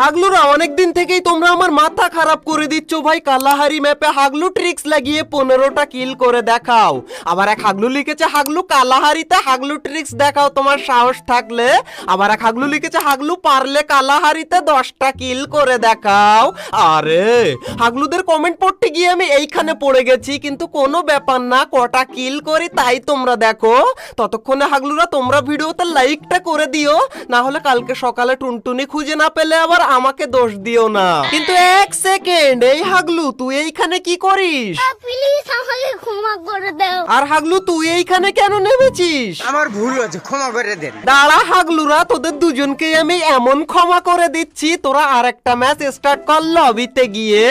হাগলুরা, অনেকদিন থেকেই তোমরা আমার মাথা খারাপ করে দিচ্ছ ভাই। কালাহারি ম্যাপে হাগলু ট্রিক্স লাগিয়ে পনেরোটা কিল করে দেখাও। আবার এক হাগলু লিখেছে, হাগলু কালাহারিতে হাগলু ট্রিক্স দেখাও, তোমার সাহস থাকলে। আবার এক হাগলু লিখেছে, হাগলু পারলে কালাহারিতে দশটা কিল করে দেখাও। আরে, হাগলুদের কমেন্ট পড়তে গিয়ে আমি এইখানে পড়ে গেছি, কিন্তু কোনো ব্যাপার না, কটা কিল করি তাই তোমরা দেখো। ততক্ষণে হাগলুরা, তোমরা ভিডিওতে লাইকটা করে দিও, না হলে কালকে সকালে টুনটুনি খুঁজে না পেলে আবার আমাকে দোষ দিও না। কিন্তু এক সেকেন্ড এই হাগলু তুই এইখানে কি করিস? প্লিজ আমাকে ক্ষমা করে দাও। আর হাগলু তুই এইখানে কেন নেমেছিস? আমার ভুল হয়েছে ক্ষমা করে দেন। দাঁড়া হাগলুরা তোদের দুজনকে আমি এমন ক্ষমা করে দিচ্ছি তোরা আর একটা ম্যাচ স্টার্ট কর লবিতে গিয়ে।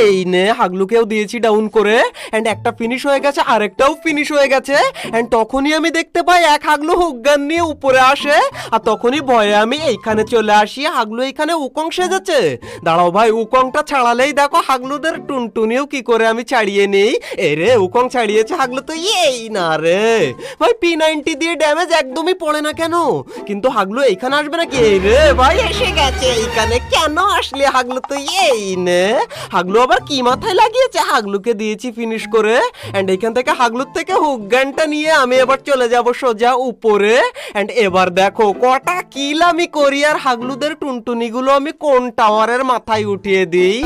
এই নে হাগলুকেও দিয়েছি ডাউন করে। এন্ড একটা ফিনিশ হয়ে গেছে আরেকটাও ফিনিশ হয়ে গেছে। এন্ড তখনই আমি দেখতে পাই এক হাগলু হুকগান নিয়ে উপরে আসে। আর তখনই ভয়ে আমি এইখানে চলে আসি হাগলু এইখানে উকং সেজেছে। দাঁড়াও ভাই, উকংটা ছাড়ালেই দেখো হাগলুদের টুনটুনিও কি করে আমি ছাড়িয়ে নেই। এই রে উকং ছাড়িয়েছে হাগলু তো এই না রে। ভাই পি নাইনটি দিয়ে ড্যামেজ একদমই পড়ে না কেন? কিন্তু হাগলু এইখানে আসবে নাকি? এই রে ভাই, এসে গেছে এইখানে। কেন আসলে হাগলু তো এই নে? হাগলু আবার কি মাথায় লাগিয়েছে? হাগলুকে দিয়েছি ফিনিশ করে। এন্ড এখান থেকে হাগলুর থেকে হুক গানটা নিয়ে আমি এবার চলে যাব সোজা উপরে। অ্যান্ড এবার দেখো, কটা কিল আমি করি আর হাগলুদের টুনটুনিগুলো আমি কোন টাওয়ারের মাথায় উঠিয়ে দিই?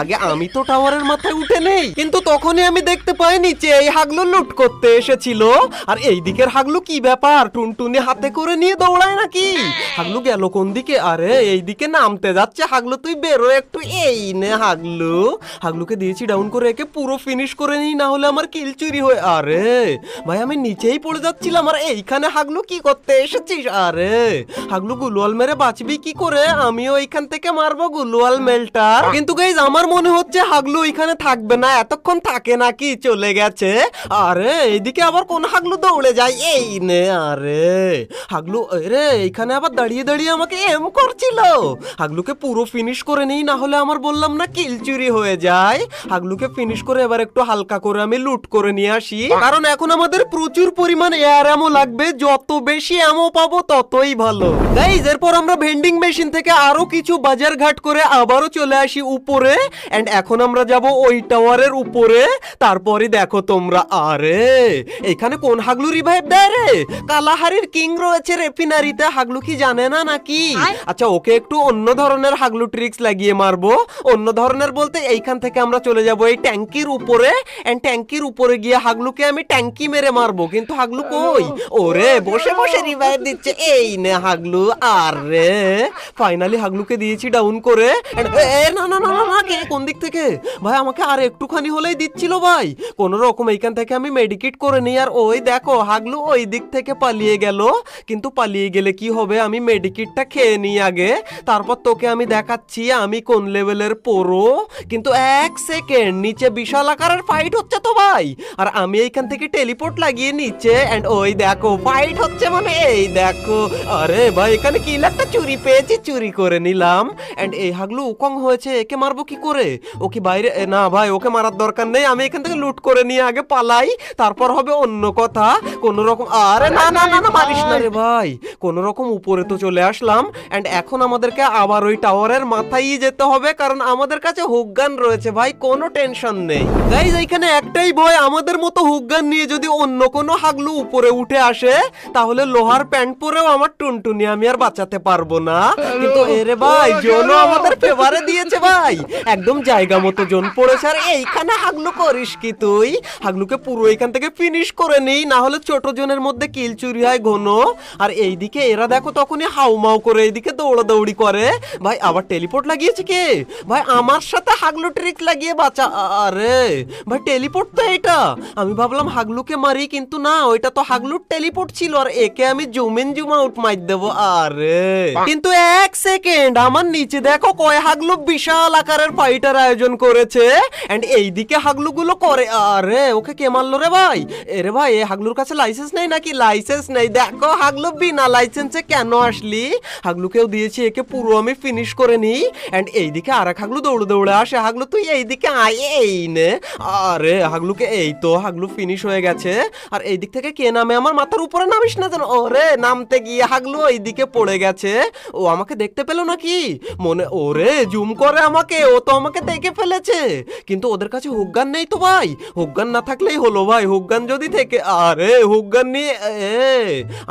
আগে আমি তো টাওয়ারের মাথায় উঠে নেই। কিন্তু তখনই আমি দেখতে পাই নিচে এই হাগলু লুট করতে এসেছিল। আর এই দিকের হাগলু কি ব্যাপার? টুনটুনি হাতে করে নিয়ে দৌড়ায় নাকি? হাগলু গেল কোন দিকে? আরে, এই দিকে নামতে যাচ্ছে। হাগলু, তুই বেরো একটু। এই নে হাগলু। হাগলুকে দিয়েছি ডাউন করে একে পুরো ফিনিশ করে নিই, না হলে আমার কিল চুরি হয়ে আরে, ভাই, আমি নিচেই পড়ে যাচ্ছিলাম। আর এইখানে হাগলু কি করতে এসেছিস? আরে, হাগলু গুলওয়াল মেরে বাঁচবি কি করে? আমিও এইখান থেকে মারবো গুলওয়াল মেলটার কিন্তু গাইজ আমার মনে হচ্ছে হাগলু এখানে থাকবে না, এতক্ষণ থাকে নাকি, চলে গেছে। আরে, এইদিকে আবার কোন হাগলু দৌড়ে যায়? এই নে, আরে। হাগলু রে এইখানে আবার দাঁড়িয়ে দাঁড়িয়ে আমাকে এম করছিল। হাগলুকে পুরো ফিনিশ করে নেই, না হলে আমার বললাম না কিল চুরি হয়ে যায়। হাগলুকে ফিনিশ করে এবার একটু হালকা করে আমি লুট করে নিয়ে আসি। কারণ এখন আমাদের প্রচুর পরিমাণ এয়ার অ্যামো লাগবে, যত বেশি অ্যামো পাবো ততই ভালো। গাইজ এরপর আমরা ভেন্ডিং মেশিন থেকে আরও কিছু বাজার ঘাট করে আবারও চলে আসি উপরে। এন্ড এখন আমরা যাব ওই টাওয়ারের উপরে। তারপরে দেখো তোমরা আরে এখানে কোন হাগলু রিভাইভ দেয় রে? কালাহারির কিং রয়েছে রেফিনারিতে হাগলু কি জানে না নাকি? আচ্ছা ওকে একটু অন্য ধরনের হাগলু ট্রিক্স লাগিয়ে মারবো। অন্য ধরনের বলতে এইখান থেকে আমরা চলে যাব এই ট্যাঙ্কির উপরে। এন্ড ট্যাঙ্কির উপরে গিয়ে হাগলুকে আমি ট্যাঙ্কি মেরে মারবো। কিন্তু হাগলু কই? ওরে বসে বসে রিভাইভ দিচ্ছে। এই নে হাগলু আরে। ফাইনালি হাগলুকে দিয়েছি ডাউন করে। না না না না কোন দিক থেকে? ভাই, আমাকে আর একটুখানি হলেই দিচ্ছিল ভাই। কোন রকম এইখান থেকে আমি মেডিকেট করে নিই, আর ওই দেখো, হাগলু ওই দিক থেকে পালিয়ে গেল। কিন্তু পালিয়ে গেলে কি হবে? আমি মেডিকেটটা খেয়ে নিই আগে। তারপর তোকে আমি দেখাচ্ছি, আমি কোন লেভেলের পড়ো। কিন্তু এক সেকেন্ড, নিচে বিশাল আকারের ফাইট হচ্ছে তো ভাই। আর আমি এইখান থেকে টেলিপোর্ট লাগিয়ে নিচে এন্ড ওই দেখো ফাইট হচ্ছে মানে এই দেখো। আরে ভাই, এখানে কি একটা চুরি পেয়েছি, চুরি করে নিলাম। এন্ড এই হাগলু উকং হয়েছে, একে মারবো কি করে? ও কি বাইরে? না ভাই, ওকে মারার দরকার নেই, আমি এখান থেকে লুট করে নিয়ে আগে পালাই, তারপর হবে অন্য কথা। কোন রকম আরে না না না মারিস না রে ভাই। কোন রকম উপরে তো চলে আসলাম এন্ড এখন আমাদেরকে আবার ওই টাওয়ারের মাথায় যেতে হবে, কারণ আমাদের কাছে হুকগান রয়েছে ভাই, কোনো টেনশন নেই। গাইজ এইখানে একটাই ভয়, আমাদের মতো হুকগান নিয়ে যদি অন্য কোনো হাগলু উপরে উঠে আসে, তাহলে লোহার প্যান্ট পরেও আমার টুনটুনি আমি আর বাঁচাতে পারব না। কিন্তু এরে ভাই জোনও আমাদের ফেভারে দিয়েছে ভাই। একদম জায়গা মতো জোন পড়েছে, আর এইখানে হাগলু করিস কি তুই? হাগলুকে পুরো এখান থেকে ফিনিশ করে নেই, না হলে ছোট জনের মধ্যে কিল চুরি হয় ঘন। আর এইদিকে এরা দেখো তখনই হাউমাউ করে এইদিকে দৌড়াদৌড়ি করে। ভাই, আবার টেলিপোর্ট লাগিয়েছে কে? ভাই, আমার সাথে হাগলু ট্রিক লাগিয়ে বাঁচা, আরে! ভাই টেলিপোর্ট তো এটা। আমি ভাবলাম হাগলুকে মারি, কিন্তু না, ওইটা তো হাগলুর টেলিপোর্ট ছিল, আর একে আমি জুম ইন জুম আউট মার দেবো, আরে! কিন্তু এক সেকেন্ড আমার নিচে দেখো কয় হাগলু বিশাল আকারের ফাইটার আয়োজন করেছে। এন্ড এইদিকে হাগলু গুলো করে। আরে, ওকে কে মারলো রে ভাই? এরে ভাই, এ হাগলুর কাছে লাইসেন্স নেই নাকি? লাইসেন্স নেই। দেখো হাগলু, বিনা লাইসেন্সে কেন আসলি? হাগলুকেও দিয়েছি, একে পুরো আমি ফিনিশ করে নিই। এন্ড এইদিকে আর এক হাগলু দৌড়ে দৌড়ে আসে। হাগলু, তুই এইদিকে আয়, এই নে। আরে, হাগলুকে, এই তো হাগলু ফিনিশ হয়ে গেছে। আর এই দিক থেকে কে নামে? আমার মাথার উপরে নামিস না যেন। ওরে, নামতে গিয়ে হাগলু এইদিকে পড়ে গেছে। ও আমাকে দেখতে পেল নাকি? মনে, ওরে, জুম করে আমাকে, ও তো আমাকে দেখে ফেলেছে। কিন্তু ওদের কাছে নেই তো ভাই। না থাকলেই হলো ভাই যদি থেকে, আরে নিয়ে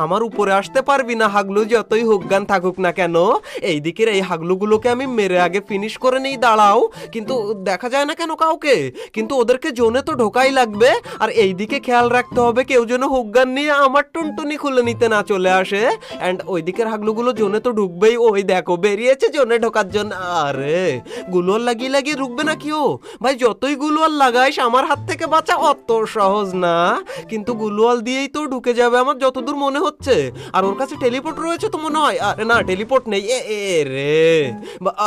আমার উপরে আসতে পারবি না হাগলু, যতই হুগ্গান থাকুক না কেন। এই দিকের এই হাগলুগুলোকে আমি মেরে আগে ফিনিশ করে নেই, দাঁড়াও। কিন্তু দেখা যায় না কেন কাউকে? কিন্তু ওদেরকে জোনে তো ঢোকাই লাগবে। আর এই দিকে খেয়াল রাখতে হবে, কেউ যেন হুগ্গান নিয়ে আমার টুনটুনি খুলে নিতে না চলে আসে। অ্যান্ড ওই দিকের হাগলুগুলো জোনে তো ঢুকবেই। ওই দেখো বেরিয়েছে জোনে ঢোকার জন্য। আরে গুলোর লাগিয়ে লাগিয়ে ঢুকবে না কেউ ভাই যতই গুলোয়াল লাগাইস আমার হাত থেকে বাঁচা অত সহজ না। কিন্তু গুলোয়াল দিয়েই তো ঢুকে যাবে আমার যতদূর মনে হচ্ছে। আর ওর কাছে টেলিপোর্ট রয়েছে তো মনে হয়। আরে না টেলিপোর্ট নেই। এ এ রে।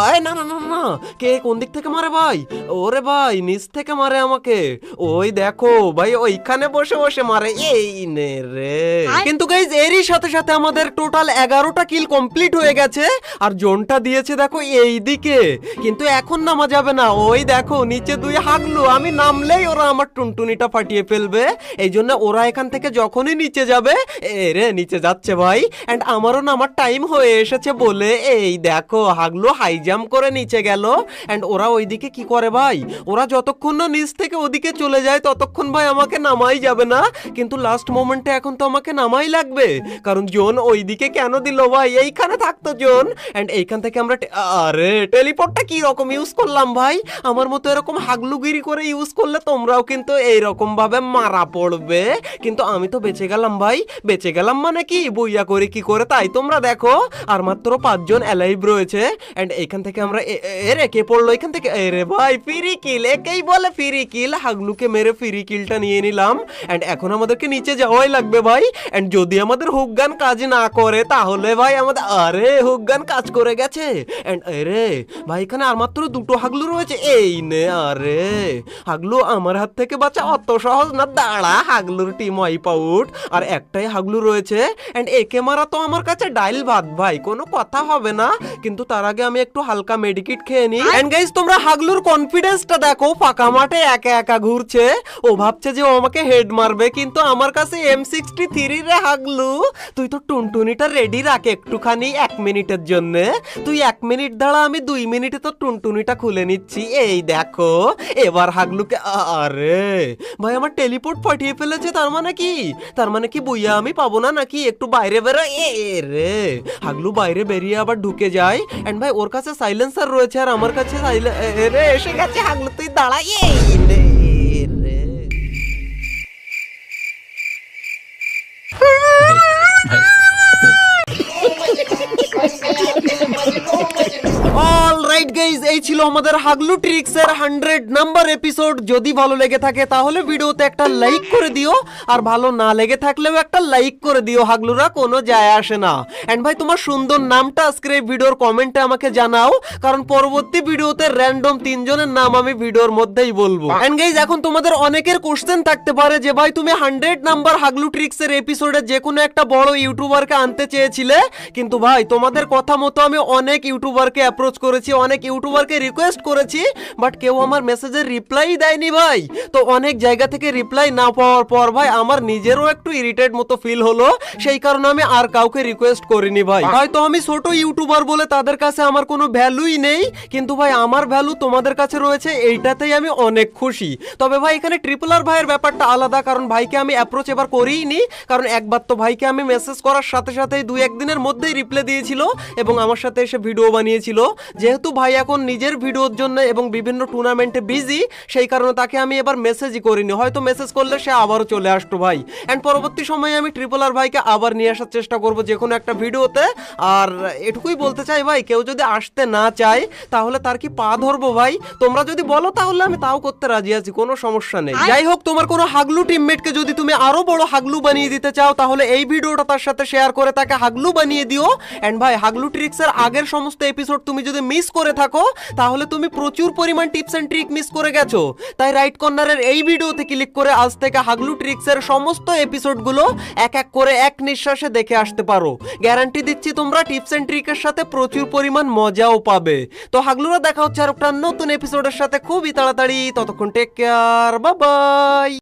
আয় না না না না কে কোন দিক থেকে মারে ভাই? ওরে ভাই নিচ থেকে মারে আমাকে। ওই দেখো ভাই ওইখানে বসে বসে মারে। এই নে রে। কিন্তু গাইজ এরই সাথে সাথে আমাদের টোটাল এগারোটা কিল কমপ্লিট হয়ে গেছে। আর জোনটা দিয়েছে, দেখো এই দিকে। কিন্তু এখন নামা যাবে না। ওই দেখো, নিচে দুই হাগলু। আমি নামলেই ওরা আমার টুনটুনিটা ফাটিয়ে ফেলবে। এই জন্য ওরা এখান থেকে যখনই নিচে যাবে, এ রে, নিচে যাচ্ছে ভাই। অ্যান্ড আমারও নামার টাইম হয়ে এসেছে বলে, এই দেখো, হাগলু হাই জাম্প করে নিচে গেল। অ্যান্ড ওরা ওইদিকে কি করে ভাই? ওরা যতক্ষণ না নিচ থেকে ওদিকে চলে যায়, ততক্ষণ ভাই আমাকে নামাই যাবে না। কিন্তু লাস্ট মোমেন্টে এখন তো আমাকে নামাই লাগবে। কারণ জোন ওইদিকে কেন দিল ভাই? এইখানে থাকতো জোন এন্ড এইখান থেকে আমরা আরে টেলিপোর্টটা কি রকম ইউজ করলাম ভাই? আমার মতো এরকম হাগলুগিরি করে ইউজ করলে তোমরাও কিন্তু এইরকম ভাবে মারা পড়বে। কিন্তু আমি তো বেঁচে গেলাম ভাই। বেঁচে গেলাম মানে কি? বইয়া করে কি করে? তাই তোমরা দেখো। আর মাত্র পাঁচজন অ্যালাইভ রয়েছে। এন্ড এখান থেকে আমরা এ- এ- এ কে পড়ল এখান থেকে। এ রে ভাই ফিরি কিল একেই বলে ফিরি কিল হাগলুকে মেরে ফিরি কিলটা নিয়ে নিলাম। এন্ড এখন আমাদেরকে নিচে যাওয়াই লাগবে ভাই। এন্ড যদি আমাদের হুক গান কাজ না করে, তাহলে ভাই আমাদের আরে হুক গান কাজ করে গেছে এন্ড আরে ভাই এখানে আর মাত্র দুটো হাগলু রয়েছে। এই নে আরে হাগলু আমার হাত থেকে বাঁচা অত সহজ না। দাঁড়া হাগলুর টিম ওয়াইপ আউট আর একটাই হাগলু রয়েছে। এন্ড একে মারা তো আমার কাছে ডাইল ভাত ভাই কোনো কথা হবে না। কিন্তু তার আগে আমি একটু হালকা মেডিকিট খেয়ে নিই। এন্ড গাইস তোমরা হাগলুর কনফিডেন্সটা দেখো ফাঁকা মাঠে একা একা ঘুরছে। ও ভাবছে যে ও আমাকে হেড মারবে কিন্তু আমার কাছে এম সিক্সটি থ্রি রে হাগলু। তুই তো টুনটুনিটা রেডি রাখ একটুখানি এক মিনিটের জন্য। তুই এক মিনিট দাঁড়া, আমি দুই মিনিটে তো টুনটুনিটা খুলে নিচ্ছি। এই দেখো, এবার হাগলুকে, আরে, ভাই আমার টেলিপোর্ট পাঠিয়ে ফেলেছে, তার মানে কি? তার মানে কি বইয়া আমি পাবো না নাকি? একটু বাইরে বেরো, এ রে। হাগলু বাইরে বেরিয়ে আবার ঢুকে যায়। এন্ড ভাই, ওর কাছে সাইলেন্সার রয়েছে, আর আমার কাছে সাইলে এ, রে, এসে গেছে হাগলু, তুই দাঁড়া, এই। রাইট গাইজ এই ছিল আমাদের হাগলু ট্রিক্স এর হান্ড্রেড নাম্বার এপিসোড যদি ভালো লেগে থাকে, তাহলে ভিডিওতে একটা লাইক করে দিও। আর ভালো না লেগে থাকলেও একটা লাইক করে দিও, হাগলুরা, কোনো যায় আসে না। এন্ড ভাই, তোমার সুন্দর নামটা আজকের এই ভিডিওর কমেন্টে আমাকে জানাও, কারণ পরবর্তী ভিডিওতে র্যান্ডম তিনজনের নাম আমি ভিডিওর মধ্যেই বলব। অ্যান্ড গাইজ এখন তোমাদের অনেকের কোশ্চেন থাকতে পারে যে, ভাই, তুমি হান্ড্রেড নাম্বার হাগলু ট্রিক্স এর এপিসোডে যে কোনো একটা বড় ইউটিউবারকে আনতে চেয়েছিলে? কিন্তু ভাই, তোমাদের কথা মতো আমি অনেক ইউটিউবারকে অ্যাপ্রোচ করেছি, অনেক ইউটিউবারকে রিকোয়েস্ট করেছি বাট কেউ আমার মেসেজের রিপ্লাই দেয়নি ভাই। তো অনেক জায়গা থেকে রিপ্লাই না পাওয়ার পর ভাই আমার নিজেরও একটু ইরিটেট মতো ফিল হলো। সেই কারণে আমি আর কাউকে রিকোয়েস্ট করিনি ভাই। হয়তো আমি ছোট ইউটিউবার বলে তাদের কাছে আমার কোনো ভ্যালুই নেই কিন্তু ভাই আমার ভ্যালু তোমাদের কাছে রয়েছে এইটাতেই আমি অনেক খুশি। তবে ভাই এখানে ট্রিপল আর ভাইয়ের ব্যাপারটা আলাদা কারণ ভাইকে আমি অ্যাপ্রোচ এবার করিনি কারণ একবার তো ভাইকে আমি মেসেজ করার সাথে সাথেই দুই একদিনের মধ্যেই রিপ্লাই দিয়েছিল এবং আমার সাথে এসে ভিডিও বানিয়েছিল। যেহেতু ভাই এখন নিজের ভিডিওর জন্য এবং বিভিন্ন টুর্নামেন্টে বিজি সেই কারণে তাকে আমি এবার মেসেজই করিনি। হয়তো মেসেজ করলে সে আবারও চলে আসতো ভাই। অ্যান্ড পরবর্তী সময়ে আমি ট্রিপল আর ভাইকে আবার নিয়ে আসার চেষ্টা করব যে কোনো একটা ভিডিওতে। আর এটুকুই বলতে চাই ভাই কেউ যদি আসতে না চায় তাহলে তার কি পা ধরবো ভাই? তোমরা যদি বলো তাহলে আমি তাও করতে রাজি আছি কোনো সমস্যা নেই। যাই হোক তোমার কোনো হাগলু টিমমেটকে যদি তুমি আরও বড় হাগলু বানিয়ে দিতে চাও তাহলে এই ভিডিওটা তার সাথে শেয়ার করে তাকে হাগলু বানিয়ে দিও। এন্ড ভাই হাগলু ট্রিক্সের আগের সমস্ত এপিসোড তুমি যদি মিস করে থাকো, তাহলে তুমি প্রচুর পরিমাণ টিপস এন্ড ট্রিক মিস করে গেছো। তাই রাইট কর্নারের এই ভিডিওতে ক্লিক করে আজ থেকে হাগলু ট্রিক্স এর সমস্ত এপিসোডগুলো এক এক করে এক নিঃশ্বাসে দেখে আসতে পারো। গ্যারান্টি দিচ্ছি তোমরা টিপস এন্ড ট্রিকের সাথে প্রচুর পরিমাণ মজাও পাবে। তো হাগলুরা দেখা হচ্ছে আর একটা নতুন এপিসোডের সাথে। খুবই তাড়াতাড়ি, ততক্ষণ টেক কেয়ার বাই